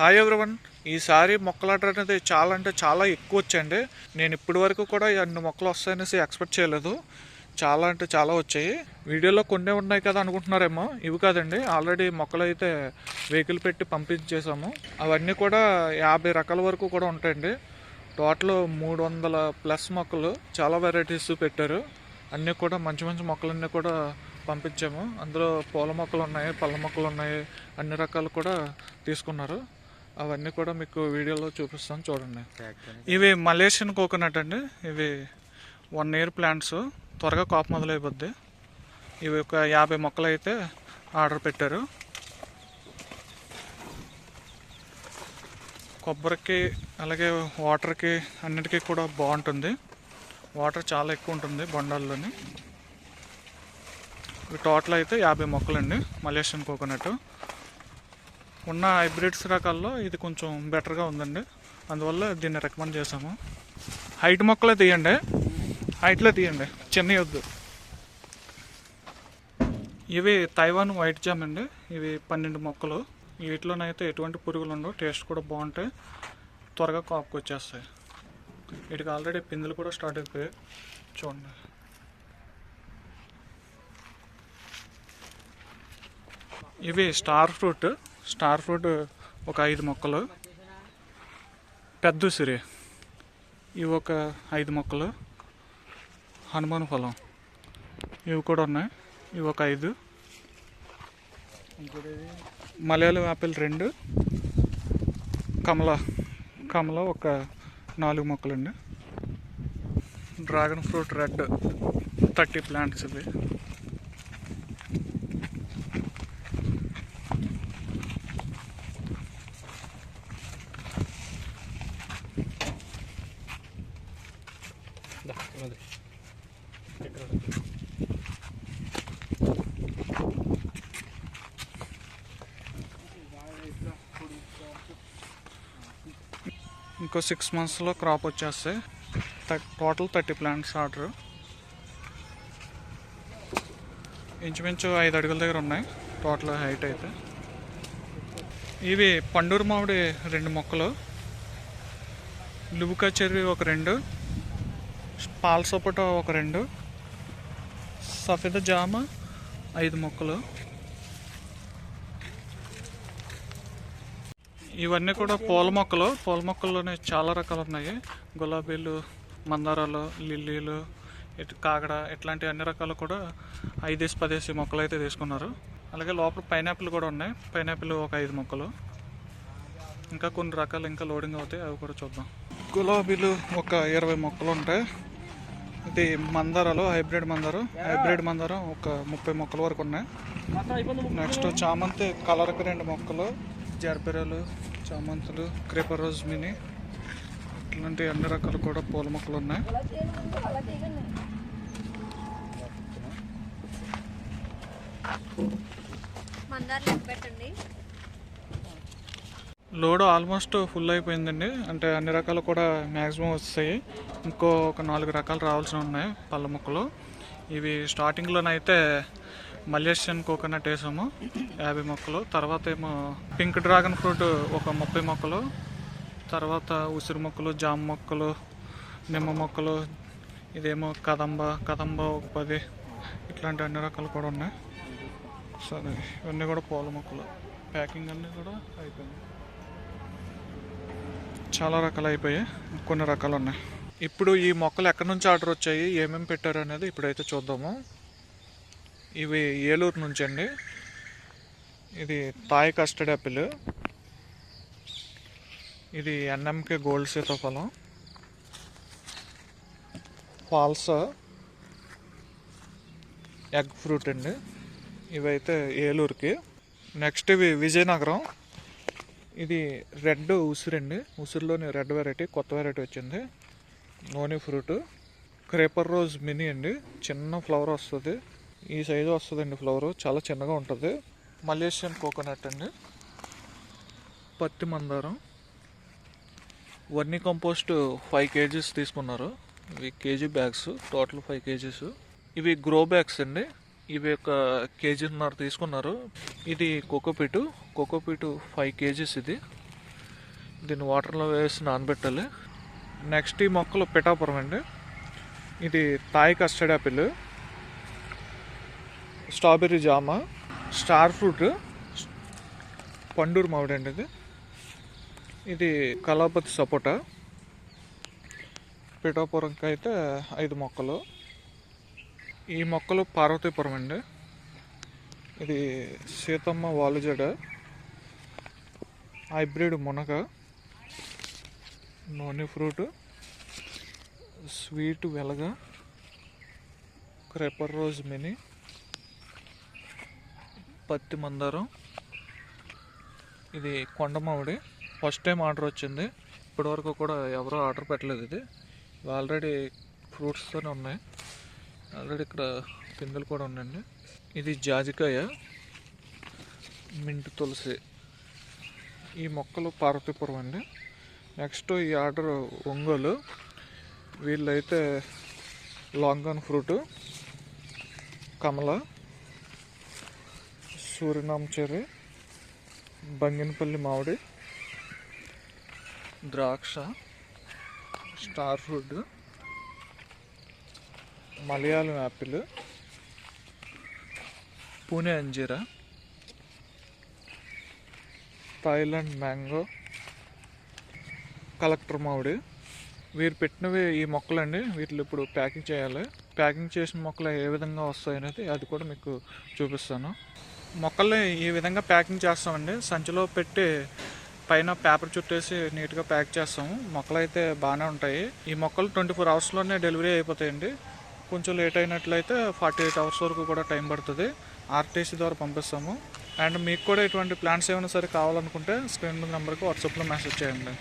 Hi everyone ఈసారి మొక్కలాట అనేది చాలా అంటే చాలా ఎక్కువ వచ్చాయండి. నేను ఇప్పటి వరకు కూడా అన్ని మొక్కలు వస్తాయనేసి ఎక్స్పెక్ట్ చేయలేదు. చాలా అంటే చాలా వచ్చాయి. వీడియోలో కొన్ని ఉన్నాయి కదా అనుకుంటున్నారేమో. ఇవి కాదండి. ఆల్రెడీ మొక్కలు అయితే వెహికల్ పెట్టి పంపించేసాము అవన్నీ కూడా యాభై రకాల వరకు కూడా ఉంటాయండి. టోటల్ మూడు వందల ప్లస్ మొక్కలు చాలా వెరైటీస్ పెట్టారు. అన్నీ కూడా మంచి మంచి మొక్కలన్నీ కూడా పంపించాము. అందులో పూల మొక్కలు ఉన్నాయి పళ్ళ మొక్కలు ఉన్నాయి అన్ని రకాలు కూడా తీసుకున్నారు. అవన్నీ కూడా మీకు వీడియోలో చూపిస్తాను చూడండి. ఇవి మలేషియన్ కోకోనట్ అండి. ఇవి వన్ ఇయర్ ప్లాంట్స్. త్వరగా కాపు మొదలైపోద్ది. ఇవి ఒక యాభై మొక్కలు అయితే ఆర్డర్ పెట్టారు. కొబ్బరికి అలాగే వాటర్కి అన్నిటికీ కూడా బాగుంటుంది. వాటర్ చాలా ఎక్కువ ఉంటుంది బొండాల్లోని. ఇవి టోటల్ అయితే యాభై మొక్కలండి మలేషియన్ కోకోనట్. ఉన్న హైబ్రిడ్స్ రకాల్లో ఇది కొంచెం బెటర్గా ఉందండి. అందువల్ల దీన్ని రికమెండ్ చేసాము హైట్ మొక్కలే తీయండి. హైట్లో తీయండి. చిన్న వద్దు ఇవి తైవాన్ వైట్ జామ్ అండి. ఇవి పన్నెండు మొక్కలు. వీటిలోనైతే ఎటువంటి పురుగులు ఉండవు. టేస్ట్ కూడా బాగుంటాయి. త్వరగా కాపుకి వచ్చేస్తాయి. వీటికి ఆల్రెడీ పిందులు కూడా స్టార్ట్ అయిపోయాయి. చూడండి. ఇవి స్టార్ ఫ్రూట్. స్టార్ ఫ్రూట్ ఒక ఐదు మొక్కలు. పెద్ద ఉసిరి ఇవి ఒక ఐదు మొక్కలు. హనుమాన్ ఫలం ఇవి కూడా ఉన్నాయి. ఇవి ఒక ఐదు. మలయాళం యాపిల్ రెండు. కమల కమల ఒక నాలుగు మొక్కలండి. Dragon fruit red thirty plants ఇవి. ఇంకో సిక్స్ మంత్స్లో క్రాప్ వచ్చేస్తాయి. టోటల్ థర్టీ ప్లాంట్స్ ఆర్డర్ ఇంచుమించు ఐదు అడుగుల దగ్గర ఉన్నాయి. టోటల్ హైట్ అయితే. ఇవి పండూరు మామిడి రెండు మొక్కలు. లుబుకా చెర్రీ ఒక రెండు. పాల సపోటా ఒక రెండు సఫేద జామ ఐదు మొక్కలు. ఇవన్నీ కూడా పూల మొక్కలు. పూల మొక్కల్లోనే చాలా రకాలు ఉన్నాయి. గులాబీలు మందారాలు లిల్లీలు ఇటు కాగడ ఇట్లాంటి అన్ని రకాలు కూడా ఐదేసి పదేసి మొక్కలు అయితే తీసుకున్నారు. అలాగే లోపల పైనాపిల్ కూడా ఉన్నాయి. పైనాపిల్ ఒక ఐదు మొక్కలు. ఇంకా కొన్ని రకాలు ఇంకా లోడింగ్ అవుతాయి. అవి కూడా చూద్దాం. గులాబీలు ఒక ఇరవై మొక్కలు ఉంటాయి. ఇది మందారాలు హైబ్రిడ్ మందారం. హైబ్రిడ్ మందారం ఒక ముప్పై మొక్కల వరకు ఉన్నాయి. నెక్స్ట్ చామంతి కలర్కి రెండు మొక్కలు. జర్బెరాలు చామంతులు క్రీపర్ రోజ్ మినీ. ఇట్లాంటి అన్ని రకాలు కూడా పూల మొక్కలు ఉన్నాయి. మందారం పెట్టండి? లోడ్ ఆల్మోస్ట్ ఫుల్ అయిపోయిందండి. అంటే అన్ని రకాలు కూడా మ్యాక్సిమం వస్తాయి. ఇంకో ఒక నాలుగు రకాలు రావాల్సి ఉన్నాయి పళ్ళ మొక్కలు. ఇవి స్టార్టింగ్లోనైతే మలేషియన్ కోకోనట్ వేసాము యాభై మొక్కలు. తర్వాత ఏమో పింక్ డ్రాగన్ ఫ్రూట్ ఒక ముప్పై మొక్కలు. తర్వాత ఉసిరి మొక్కలు జామ మొక్కలు నిమ్మ మొక్కలు ఇదేమో కదంబ కదంబ ఒక పది. ఇట్లాంటి అన్ని రకాలు కూడా ఉన్నాయి. సరే ఇవన్నీ కూడా పూల మొక్కలు. ప్యాకింగ్ అన్నీ కూడా అయిపోయింది. చాలా రకాలు అయిపోయాయి కొన్ని రకాలు ఉన్నాయి ఇప్పుడు ఈ మొక్కలు ఎక్కడి నుంచి ఆర్డర్ వచ్చాయి? ఏమేమి పెట్టారు అనేది ఇప్పుడైతే చూద్దాము. ఇవి ఏలూరు నుంచి అండి. ఇది తాయ్ కస్టర్డ్ యాపిల్ ఇది ఎన్ఎంకే గోల్డ్ సీతాఫలం. ఫాల్సా ఎగ్ ఫ్రూట్ అండి. ఇవైతే ఏలూరుకి. నెక్స్ట్ ఇవి విజయనగరం. ఇది రెడ్ ఉసిరండి ఉసిరిలోని రెడ్ వెరైటీ కొత్త వెరైటీ వచ్చింది. Noni fruit. Creeper rose mini అండి. చిన్న ఫ్లవర్ వస్తుంది. ఈ సైజు వస్తుందండి ఫ్లవర్. చాలా చిన్నగా ఉంటుంది. మలేషియన్ కోకోనట్ అండి. పత్తి మందారం. వర్నీ కంపోస్ట్ ఫైవ్ కేజీస్ తీసుకున్నారు. ఇవి KG bags. Total five KGs. ఇవి గ్రో బ్యాగ్స్ అండి. ఇవి ఒక కేజీన్నర తీసుకున్నారు. ఇది కోకోపీటు కోకోపీటు ఫైవ్ కేజీస్ ఇది. దీన్ని వాటర్లో వేసి నానబెట్టాలి. నెక్స్ట్ ఈ మొక్కలు పిఠాపురం అండి. ఇది తాయి కస్టర్డ్ యాపిల్ స్ట్రాబెర్రీ జామ స్టార్ ఫ్రూట్ పండూరు మామిడి అండి ఇది. ఇది కళాపతి సపోటా. పిఠాపురంకి అయితే ఐదు మొక్కలు. ఈ మొక్కలు పార్వతీపురం అండి. ఇది సీతమ్మ వాలుజడ హైబ్రిడ్ మునగ నూనె ఫ్రూట్ స్వీట్ వెలగ క్రేపర్ రోజ్ మినీ పత్తి మందారం. ఇది కొండమావిడి ఫస్ట్ టైం ఆర్డర్ వచ్చింది. ఇప్పటివరకు కూడా ఎవరో ఆర్డర్ పెట్టలేదు ఇది. ఆల్రెడీ ఫ్రూట్స్తోనే ఉన్నాయి. ఆల్రెడీ ఇక్కడ పిందెలు కూడా ఉన్నాయండి. ఇది జాజికాయ మింట్ తులసి. ఈ మొక్కలు పార్వతీపురం అండి. నెక్స్ట్ ఈ ఆర్డర్ ఒంగోలు. వీళ్ళైతే లాంగన్ ఫ్రూట్ కమల సూర్యనామ చెర్రీ బంగినపల్లి మామిడి ద్రాక్ష star fruit. Malayalam apple Pune అంజీరా థాయిలాండ్ మ్యాంగో కలెక్టర్ మామిడి. వీరు పెట్టినవి ఈ మొక్కలండి. వీటిలో ఇప్పుడు ప్యాకింగ్ చేయాలి. ప్యాకింగ్ చేసిన మొక్కలు ఏ విధంగా వస్తాయి అనేది అది కూడా మీకు చూపిస్తాను. మొక్కల్ని ఈ విధంగా ప్యాకింగ్ చేస్తామండి. సంచిలో పెట్టి పైన పేపర్ చుట్టేసి నీట్గా ప్యాక్ చేస్తాము. మొక్కలు అయితే బాగానే ఉంటాయి. ఈ మొక్కలు ట్వంటీ ఫోర్ అవర్స్లోనే డెలివరీ అయిపోతాయండి. కొంచెం లేట్ అయినట్లయితే ఫార్టీ ఎయిట్ అవర్స్ వరకు కూడా టైం పడుతుంది. ఆర్టీసీ ద్వారా పంపిస్తాము. అండ్ మీకు కూడా ఇటువంటి ప్లాన్స్ ఏమైనా సరే కావాలనుకుంటే స్క్రీన్ మీద నెంబర్కి వాట్సాప్లో మెసేజ్ చేయండి.